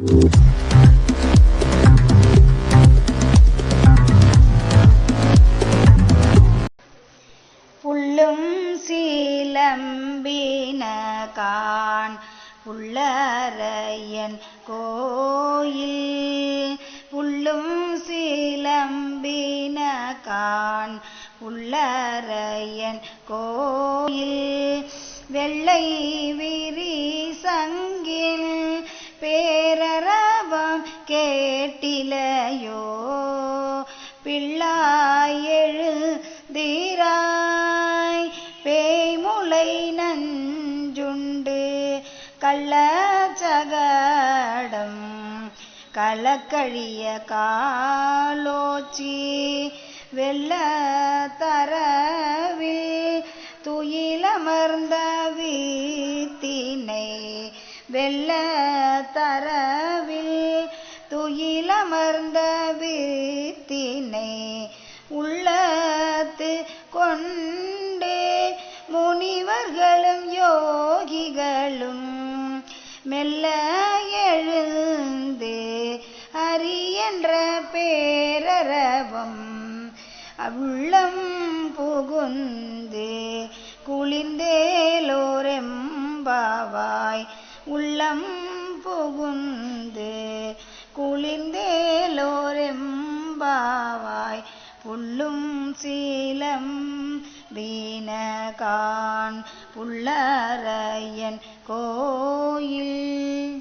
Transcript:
புள்ளும் சீலம்பின கான் புள்ளரையன் கோயில். புள்ளும் சீலம்பின கான் புள்ளரையன் கோயில். வெள்ளை கேட்டிலையோ? பிள்ளாய் எழுதீராய் பேய்முளை நஞ்சுண்டு கள்ளச்சகடம் கலக்கழிய காலோச்சி வெள்ள தரவில் துயிலமர்ந்த வீத்தினை வெள்ள தரவில் துயிலமர்ந்த விரித்தினை உள்ளத்து கொண்டே முனிவர்களும் யோகிகளும் மெல்ல எழுந்து அரியன்ற பேரரவம் உள்ளம் புகுந்து குளிர்ந்தேலோரெம்பாவாய் உள்ளம் புகுந்து குளிர்ந்தேலோரெம்பாவாய் புல்லும் சீலம் வீணகான் புள்ளரையன் கோயில்.